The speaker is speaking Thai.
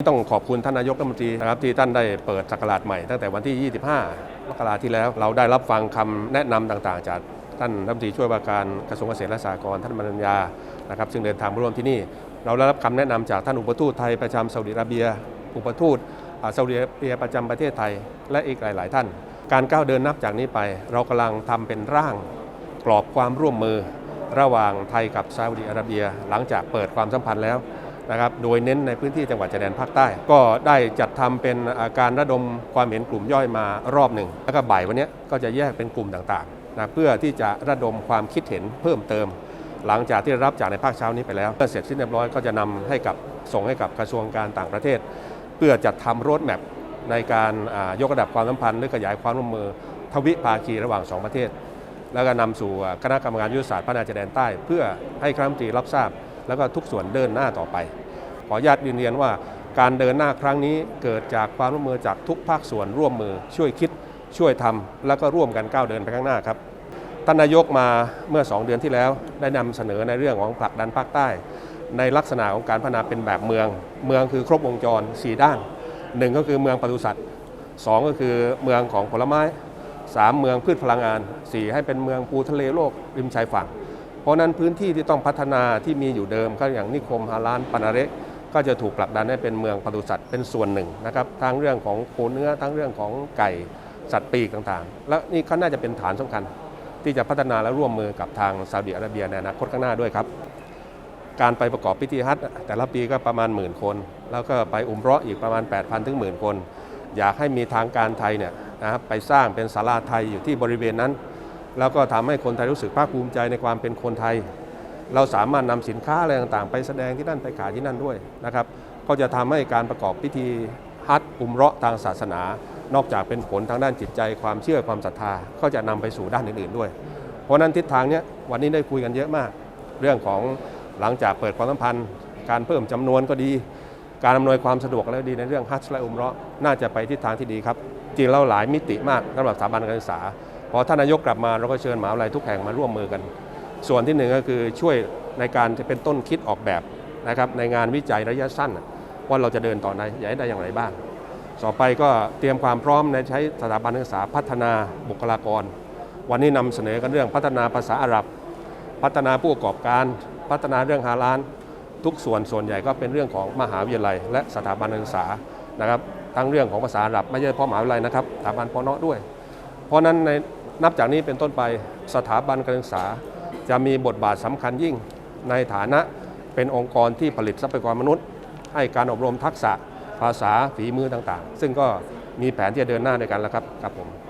ต้องขอบคุณท่านนายกรัฐมนตรีนะครับที่ท่านได้เปิดสักราชใหม่ตั้งแต่วันที่ 25 มกราที่แล้ว เราได้รับฟังคำแนะนำต่างๆ จากท่านรัฐมนตรีช่วยว่าการกระทรวงเกษตรและสหกรณ์ท่านมนัญญานะครับซึ่งเดินทางมาร่วมที่นี่ เราได้รับคำแนะนำจากท่านอุปทูตไทยประจำซาอุดิอาระเบีย อุปทูตซาอุดิอาระเบียประจำประเทศไทย และอีกหลาย ๆ ท่าน การก้าวเดินนับจากนี้ไป เรากำลังทำเป็นร่างกรอบความร่วมมือ ระหว่างไทยกับซาอุดิอาระเบีย หลังจากเปิดความสัมพันธ์แล้ว นะครับโดยเน้นในพื้นที่จังหวัดชายแดนภาคใต้ ก็ได้จัดทำเป็นาการระดมความเห็นกลุ่มย่อยมารอบหนึ่ง แล้วก็บ่ายวันนี้ก็จะแยกเป็นกลุ่มต่างๆนะเพื่อที่จะระดมความคิดเห็นเพิ่มเติม หลังจากที่รับจากในภาคเช้านี้ไปแล้วเมื่อเสร็จสิ้นเรียบร้อยก็จะนำให้กับส่งให้กับกระทรวงการต่างประเทศ เพื่อจัดทำโรดแมพในการายกระดับความสัมพันธ์หรือขยายความร่วมมือทวิภาคีระหว่างสองประเทศ แล้วก็นำสู่คณะกรรมการยุทธศาสตร์พัฒนาชายแดนใต้ เพื่อให้คณะรัฐมนตรีรับทราบ แล้วก็ทุกส่วนเดินหน้าต่อไป ขออนุญาตยืนยันว่า การเดินหน้าครั้งนี้เกิดจากความร่วมมือจากทุกภาคส่วนร่วมมือช่วยคิด ช่วยทำแล้วก็ร่วมกันก้าวเดินไปข้างหน้าครับท่านนายกมาเมื่อ 2 เดือนที่แล้ว ได้นำเสนอในเรื่องของผลักดันภาคใต้ ในลักษณะของการพัฒนาเป็นแบบเมือง เมืองคือครบวงจร 4 ด้านหนึ่งก็คือเมืองปศุสัตว์สองก็คือเมืองของผลไม้ 3 เมืองพืชพลังงาน 4 ให้เป็นเมืองปูทะเลโลกริมชายฝั่ง ราะนั้นพื้นที่ที่ต้องพัฒนาที่มีอยู่เดิมก็อย่างนิคมฮาลานปานาเรกก็จะถูกผลักดันให้เป็นเมืองปศุสัตว์เป็นส่วนหนึ่งนะครับทั้งเรื่องของโคเนื้อทั้งเรื่องของไก่สัตว์ปีกต่างๆ และนี่ก็น่าจะเป็นฐานสำคัญ ที่จะพัฒนาและร่วมมือกับทางซาอุดิอาระเบียในอนาคตข้างหน้าด้วยครับ การไปประกอบพิธีฮัจญ์แต่ละปีก็ประมาณหมื่นคน แล้วก็ไปอุมเราะอีกประมาณ 8,000ถึงหมื่นคน อยากให้มีทางการไทยเนี่ยนะครับไปสร้างเป็นศาลาไทยอยู่ที่บริเวณนั้น แล้วก็ทำให้คนไทยรู้สึกภาคภูมิใจในความเป็นคนไทย เราสามารถนำสินค้าอะไรต่างๆ ไปแสดงที่นั่นไปขายที่นั่นด้วยนะครับ ก็จะทำให้การประกอบพิธีฮัจญ์อุมเราะทางศาสนา นอกจากเป็นผลทางด้านจิตใจ ความเชื่อความศรัทธาก็จะนำไปสู่ด้านอื่นๆด้วย เพราะนั้นทิศทางเนี้ยวันนี้ได้คุยกันเยอะมาก เรื่องของหลังจากเปิดความสัมพันธ์ การเพิ่มจำนวนก็ดี การอำนวยความสะดวกแล้วดีในเรื่องฮัจและอุมเราะน่าจะไปทิศทางที่ดีครับจริงแล้วหลายมิติมากสำหรับสถาบันการศึกษา พอท่านนายกกลับมาเราก็เชิญมหาวิทยาลัยทุกแห่งมาร่วมมือกัน ส่วนที่หนึ่งก็คือช่วยในการจะเป็นต้นคิดออกแบบนะครับในงานวิจัยระยะสั้น ว่าเราจะเดินต่อในอยากให้ได้อย่างไรบ้าง ต่อไปก็เตรียมความพร้อมในใช้สถาบันการศึกษาพัฒนาบุคลากร วันนี้นำเสนอกันเรื่องพัฒนาภาษาอาหรับ พัฒนาผู้ประกอบการ พัฒนาเรื่องฮาลานทุกส่วนส่วนใหญ่ก็เป็นเรื่องของมหาวิทยาลัย และสถาบันการศึกษานะครับทั้งเรื่องของภาษาอาหรับไม่ใช่เฉพาะมหาวิทยาลัยนะครับสถาบันปอนอด้วย เพราะนั้นใน นับจากนี้เป็นต้นไปสถาบันการศึกษา จะมีบทบาทสำคัญยิ่งในฐานะเป็นองค์กรที่ผลิตทรัพยากรมนุษย์ ให้การอบรมทักษะภาษาฝีมือต่างๆ ซึ่งก็มีแผนที่จะเดินหน้าในการแล้วครับครับผม